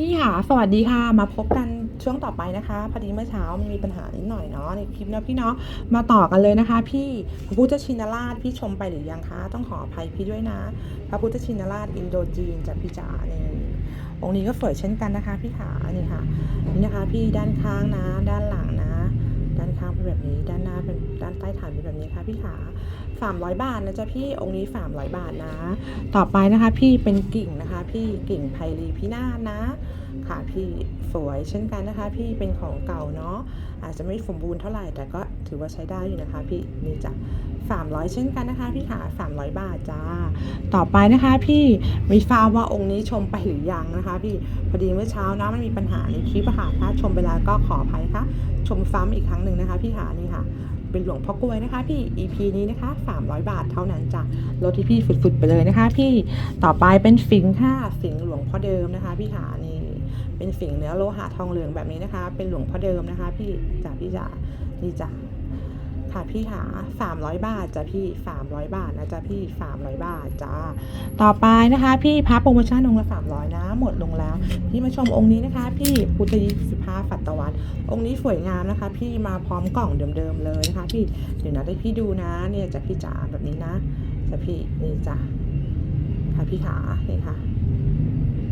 พี่ค่ะสวัสดีค่ะมาพบกันช่วงต่อไปนะคะพอดีเมื่อเช้ามันมีปัญหานิดหน่อยเนาะในคลิปเนาะพี่เนาะมาต่อกันเลยนะคะ พี่พระพุทธชินราชพี่ชมไปหรือยังคะต้องขออภัยพี่ด้วยนะ พระพุทธชินราชอินโดจีนจากพี่จ๋าเนี่ยองค์นี้ก็สวยเช่นกันนะคะ พี่ขานี่ค่ะนี่นะคะ พี่ด้านข้างนะด้านหลังานข้างเป็นแบบนี้ ด้านหน้าเป็นด้านใต้ฐานเป็นแบบนี้ค่ะพี่ขา300 บาทนะจ๊ะพี่องค์นี้ 300 บาทนะ ต่อไปนะคะพี่เป็นกิ่งนะคะ พี่กิ่งไพรีพินาศนะ ค่ะพี่สวยเช่นกันนะคะ พี่เป็นของเก่าเนาะ อาจจะไม่สมบูรณ์เท่าไหร่ แต่ก็ถือว่าใช้ได้อยู่นะคะ พี่นี่จ้ะ300 เช่นกันนะคะ พี่ขา300 บาทจ้า ต่อไปนะคะพี่ม่ทราว่าองค์นี้ชมไปหรือยังนะคะ พี่พอดีเมื่อเช้านะมันมีปัญหาในคลิปอะค่ะถ้าชมไปแล้วก็ขออภัยคะชมซ้ำอีกครั้งหนึ่งนะคะ พี่ขานี่ค่ะเป็นหลวงพ่อกล้วยนะคะพี่ EP นี้นะคะ 300 บาทเท่านั้นจ้ะลดที่พี่ฝุดๆไปเลยนะคะ พี่ต่อไปเป็นฝิงค่ะฝิงหลวงพ่อเดิมนะคะ พี่ขานี่ เป็นฝิ่งเนื้อโลหะทองเหลืองแบบนี้นะคะ เป็นหลวงพ่อเดิมนะคะ พี่จ๋าพี่จ๋านี่จ้ะค่ะพี่หา300บาทจ้ะพี่300บาทนะจ๊ะพี่300บาทจ้าต่อไปนะคะ พี่พับโปรโมชั่นองค์ละ300นะ หมดลงแล้ว พี่มาชมองค์นี้นะคะ พี่พุทธยิสิภาฝัตตวัตองค์นี้สวยงามนะคะ พี่มาพร้อมกล่องเดิมๆเลยนะคะ พี่เดี๋ยวนะให้พี่ดูนะเนี่ยจ้ะพี่จ๋าแบบนี้นะจ้ะพี่นี่จ้ะค่ะพี่ขานี่ค่ะ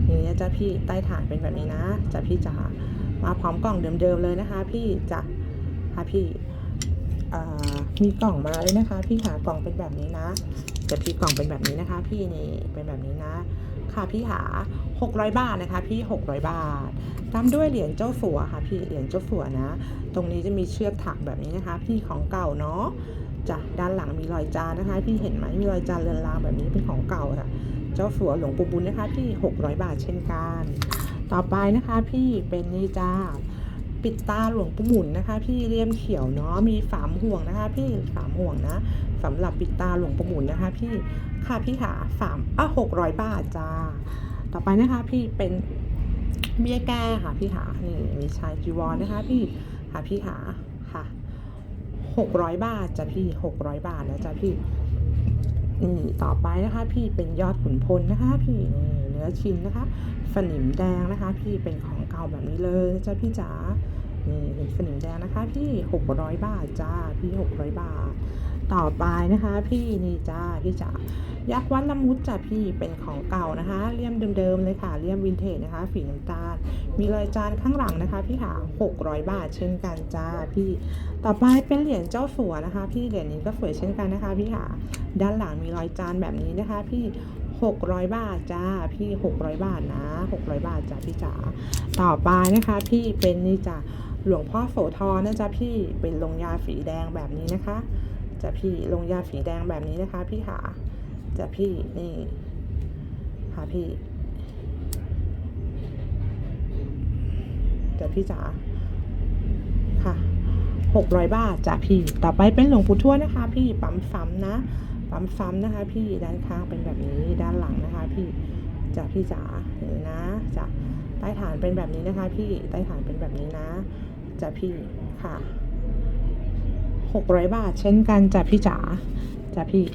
นี่นะจ๊ะพี่ใต้ฐานเป็นแบบนี้นะจ๊ะพี่จ๋ามาพร้อมกล่องเดิมๆเลยนะคะ พี่จะค่ะพี่มีกล่องมาเลยนะคะ พี่หากล่องเป็นแบบนี้นะจะพี่กล่องเป็นแบบนี้นะคะ พี่นี่เป็นแบบนี้นะ ค่ะพี่หา 600 บาทนะคะ พี่ 600 บาทตามด้วยเหรียญเจ้าสัวค่ะพี่เหรียญเจ้าสัวนะ ตรงนี้จะมีเชือกถักแบบนี้นะคะ พี่ของเก่าเนาะจ้ะด้านหลังมีรอยจานนะคะ พี่เห็นไหมมีรอยจานเรือนรางแบบนี้เป็นของเก่าค่ะ เจ้าสัวหลวงปู่บุญนะคะพี่ 600 บาทเช่นกัน ต่อไปนะคะพี่เป็นนี่จ้าปิดตาหลวงปู่หมุนนะคะ พี่เลี่ยมเขียวเนาะมีสามห่วงนะคะ พี่สามห่วงนะสำหรับปิดตาหลวงปู่หมุนนะคะ พี่ค่ะพี่ขาสามอะหกร้อยบาทจ้าต่อไปนะคะ พี่เป็นเบี้ยแก้ค่ะพี่ขานี่มีชายจีวรนะคะ พี่ค่ะพี่ขาค่ะหกร้อยบาทจ้ะพี่หกร้อยบาทนะจ้ะพี่ นี่ต่อไปนะคะพี่เป็นยอดขุนพลนะคะ พี่นี่เนื้อชิ้นนะคะสนิมแดงนะคะ พี่เป็นของเก่าแบบนี้เลยจ้าพี่จ๋านี่เป็นสนิมแดงนะคะ พี่หกร้อยบาทจ้าพี่หกร้อยบาท ต่อไปนะคะพี่นี่จ้าพี่จ๋ายักษ์วัดละมุดจ้ะพี่เป็นของเก่านะคะเลี่ยมเดิมๆเลยค่ะเลี่ยมวินเทจนะคะฝีน้ำตาล มีรอยจานข้างหลังนะคะ พี่ขา600 บาทเช่นกันจ้าพี่ต่อไปเป็นเหรียญเจ้าสัวนะคะ พี่เหรียญนี้ก็สวยเช่นกันนะคะ พี่ขาด้านหลังมีรอยจานแบบนี้นะคะ พี่600 บาทจ้าพี่600 บาทนะ 600 บาทจ้าพี่จ๋าต่อไปนะคะ พี่เป็นนี่จ้ะหลวงพ่อโสธรนะจ๊ะพี่เป็นลงยาสีแดงแบบนี้นะคะ จะพี่ลงยาสีแดงแบบนี้นะคะ พี่ขาจะพี่นี่ค่ะพี่จะพี่จ๋าค่ะหกร้อยบาทจ้ะพี่ ต่อไปเป็นหลวงปู่ทวดนะคะ พี่ปั๊มซ้ำนะ ปั๊มซ้ำนะคะ พี่ด้านข้างเป็นแบบนี้ด้านหลังนะคะ พี่จ้ะพี่จ๋าเห็นนะจ้ะใต้ฐานเป็นแบบนี้นะคะ พี่ใต้ฐานเป็นแบบนี้นะจ้ะพี่ค่ะ หกร้อยบาท เช่นกันจ้ะพี่จ๋าจ้ะพี่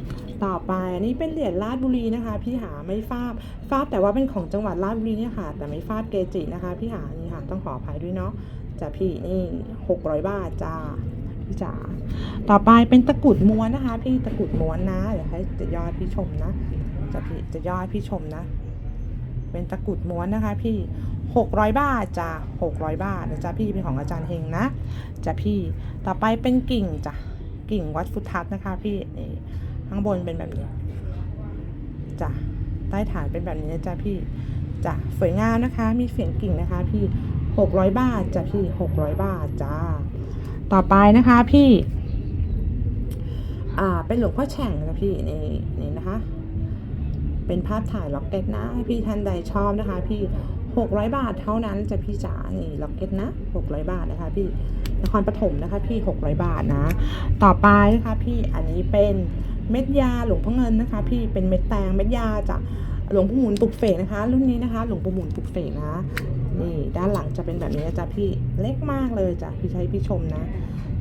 ต่อไปอันนี้เป็นเหรียญราชบุรีนะคะ พี่หาไม่ฟาบฟาบแต่ว่าเป็นของจังหวัดราชบุรีเนี่ยค่ะ แต่ไม่ฟาบเกจินะคะ พี่หานี่ค่ะต้องขออภัยด้วยเนาะจ้ะพี่นี่หกร้อยบาทจ้าพี่จ๋าต่อไปเป็นตะกรุดม้วนนะคะ พี่ตะกรุดม้วนนะเดี๋ยวให้จะยอดพี่ชมนะจ้ะพี่จะยอดพี่ชมนะ เป็นตะกุดม้วนนะคะ พี่หกร้อยบาทจ้ะหกร้อยบาทนะจ๊ะพี่เป็นของอาจารย์เฮงนะจ้ะพี่ต่อไปเป็นกิ่งจ้ะกิ่งวัดฟุตทัศนะคะ พี่นี่ข้างบนเป็นแบบนี้จ้ะใต้ฐานเป็นแบบนี้นะจ๊ะพี่จ้ะสวยงามนะคะ มีเสียงกิ่งนะคะ พี่หกร้อยบาทจ้ะพี่หกร้อยบาทจ้าต่อไปนะคะพี่ อ่าเป็นหลวงพ่อแฉ่งนะพี่นี่นี่นะคะ เป็นภาพถ่ายล็อกเก็ตนะ พี่ท่านใดชอบนะคะ พี่หกร้อยบาทเท่านั้นจะพี่จ๋านี่ล็อกเก็ตนะหกร้อยบาทนะคะ พี่นครปฐมนะคะ พี่หกร้อยบาทนะ ต่อไปนะคะพี่อันนี้เป็นเม็ดยาหลวงพ่อเงินนะคะ พี่เป็นเม็ดแตงเม็ดยาจากหลวงปู่หมุนปลุกเสกนะคะ รุ่นนี้นะคะ หลวงปู่หมุนปลุกเสกนะนี่ด้านหลังจะเป็นแบบนี้นะจ๊ะพี่เล็กมากเลยจ้ะพี่ใช้พี่ชมนะ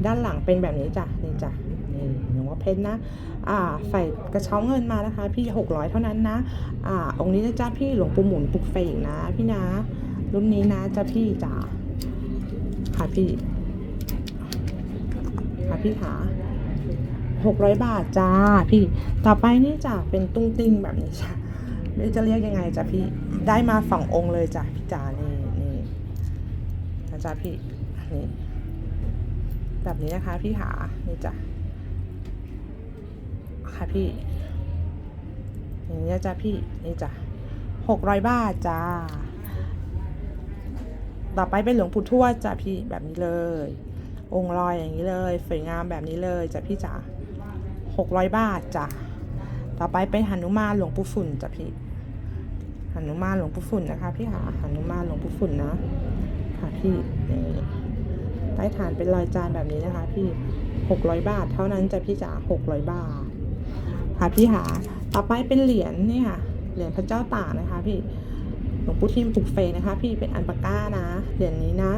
ด้านหลังเป็นแบบนี้จ้ะนี่จ้ะนี่ หลวเพชรนะอ่าใส่กระเช้าเงินมานะคะ พี่หกร้อยเท่านั้นนะอ่าองค์นี้นะจ๊ะพี่หลวงปู่หมุนปลุกเสกนะพี่นะ รุ่นนี้นะจ้ะพี่จ๋าค่ะพี่ค่ะพี่ขาหกร้อยบาทจ้าพี่ ต่อไปนี่จ้ะเป็นตุ้งติ้งแบบนี้จ้ะไม่จะเรียกยังไงจ้ะพี่ ได้มาสององค์เลยจ้ะพี่จ๋านี่นี่นะจ๊ะพี่นี่แบบนี้นะคะพี่ขานี่จ้ะ ค่ะพี่ อย่างนี้จ้ะพี่ นี่จ้ะหกร้อยบาทจ้า ต่อไปเป็นหลวงปู่ทวดจ้ะพี่แบบนี้เลย องค์ลอยอย่างนี้เลย สวยงามแบบนี้เลยจ้ะพี่จ๋าหกร้อยบาทจ้ะ ต่อไปเป็นหนุมานหลวงปู่ฝุ่นจ้ะพี่หนุมานหลวงปู่ฝุ่นนะคะ พี่ค่ะหนุมานหลวงปู่ฝุ่นนะค่ะพี่นี่ใต้ฐานเป็นรอยจานแบบนี้นะคะ พี่หกร้อยบาท เท่านั้นจ้ะพี่จ๋าหกร้อยบาท คะพี่หาต่อไปเป็นเหรียญเนี่ยค่ะเหรียญพระเจ้าตากนะคะพี่หลวงปู่ทิมปลุกเฟนะพี่เป็นอันปาก้านะเหรียญนี้นะ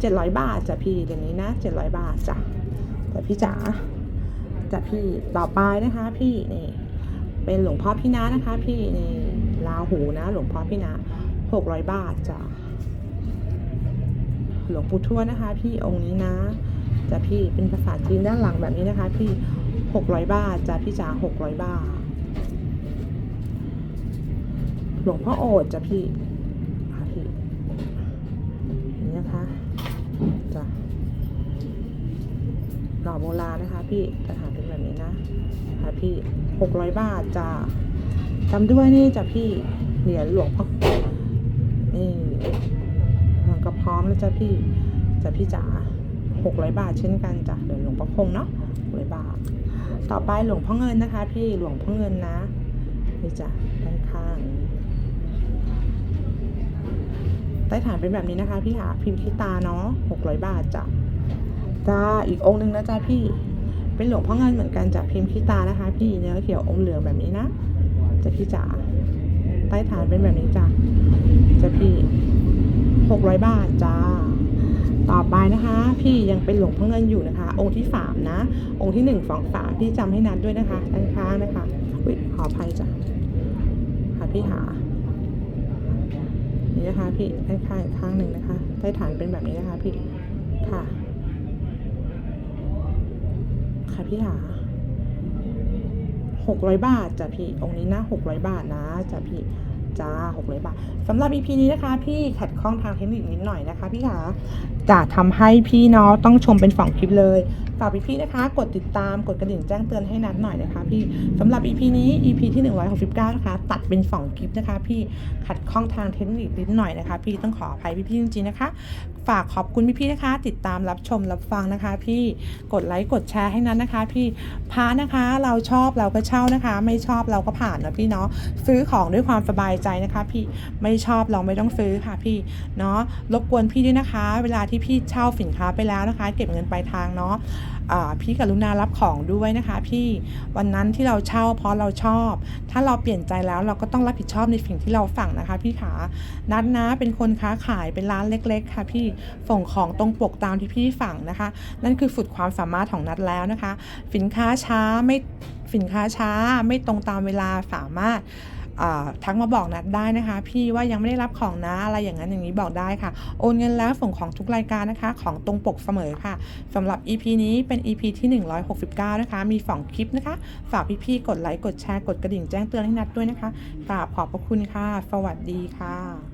เจ็ดร้อยบาทจ้ะพี่เหรียญนี้นะเจ็ดร้อยบาทจ้ะแต่พี่จ๋าจ้ะพี่ต่อไปนะคะพี่นี่เป็นหลวงพ่อพี่นานะคะ พี่นี่ลาหูนะ หลวงพ่อพี่นาหกร้อยบาทจ้ะหลวงปู่ทวดนะคะ พี่องค์นี้นะจ้ะพี่เป็นภาษาจีนด้านหลังแบบนี้นะคะ พี่ หกร้อยบาทจ้ะพี่จ๋าหกร้อยบาท หลวงพ่อโอดจ้ะพี่พี่นี่นะคะจ้ะหน่อโบราณนะคะ พี่กระถาเป็นแบบนี้นะค่ะพี่หกร้อยบาทจ้ะจำด้วยนี่จ้ะพี่เหรียญหลวงพ่อนี่มันก็พร้อมแล้วจ้ะพี่จ้ะพี่จ๋าหกร้อยบาทเช่นกันจ้ะเหรียญหลวงพ่อคงเนาะหกร้อยบาท ต่อไปหลวงพ่อเงินนะคะ พี่หลวงพ่อเงินนะนี่จ้ะด้านข้างใต้ฐานเป็นแบบนี้นะคะพี่หาพิมพ์ที่ตาเนาะหกร้อยบาทจ้ะจ้าอีกองค์หนึ่งนะจ้ะพี่ เป็นหลวงพ่อเงินเหมือนกันจ้ะพิมพ์ที่ตานะคะ พี่เนื้อเขียวอมเหลืองแบบนี้นะจะพี่จ๋าใต้ฐานเป็นแบบนี้จ้ะจะพี่หกร้อยบาทจ้า ต่อไปนะคะ พี่ยังเป็นหลวงพ่อเงินอยู่นะคะ องค์ที่สามนะ องค์ที่หนึ่งสองสามพี่จำให้นัดด้วยนะคะด้านข้างนะคะอุ้ยขออภัยจ้ะค่ะพี่หานี่นะคะพี่ด้านข้างอีกข้างหนึ่งนะคะใต้ฐานเป็นแบบนี้นะคะพี่ค่ะ ค่ะพี่หาหกร้อยบาทจ้ะพี่องค์นี้นะหกร้อยบาทนะจ้ะพี่ จ้า600บาทสำหรับ EP นี้นะคะ พี่ขัดข้องทางเทคนิคนิดหน่อยนะคะพี่ขาจะทำให้พี่เนาะต้องชมเป็นฝั่งคลิปเลยฝากพี่ๆนะคะ กดติดตามกดกระดิ่งแจ้งเตือนให้นัดหน่อยนะคะ พี่สำหรับ EP นี้ EP ที่ 169 นะคะ ตัดเป็นสองคลิปนะคะ พี่ขัดข้องทางเทคนิคนิดหน่อยนะคะ พี่ต้องขออภัยพี่ๆจริงๆนะคะ ฝากขอบคุณพี่ๆนะคะ ติดตามรับชมรับฟังนะคะ พี่กดไลค์กดแชร์ให้นั้นนะคะ พี่พานะคะ เราชอบเราก็เช่านะคะ ไม่ชอบเราก็ผ่านนะพี่เนาะซื้อของด้วยความสบายใจนะคะ พี่ไม่ชอบเราไม่ต้องซื้อค่ะพี่เนาะรบกวนพี่ด้วยนะคะ เวลาที่พี่เช่าสินค้าไปแล้วนะคะ เก็บเงินปลายทางเนาะ พี่กรุณารับของด้วยนะคะพี่วันนั้นที่เราเช่าเพราะเราชอบ ถ้าเราเปลี่ยนใจแล้วเราก็ต้องรับผิดชอบในสิ่งที่เราสั่งนะคะพี่ขานัดนะเป็นคนค้าขายเป็นร้านเล็ก ๆ ค่ะ พี่ส่งของตรงปกตามที่พี่สั่งนะคะ นั่นคือสุดความสามารถของนัดแล้วนะคะ สินค้าช้าไม่สินค้าช้าไม่ตรงตามเวลาสามารถ ทักมาบอกนัดได้นะคะ พี่ว่ายังไม่ได้รับของนะอะไรอย่างนั้นอย่างนี้บอกได้ค่ะ โอนเงินแล้วส่งของทุกรายการนะคะ ของตรงปกเสมอค่ะสำหรับ EP นี้เป็น EP ที่ 169 นะคะ มี2คลิปนะคะ ฝากพี่ๆกดไลค์กดแชร์กดกระดิ่งแจ้งเตือนให้นัดด้วยนะคะกราบขอบพระคุณค่ะ สวัสดีค่ะ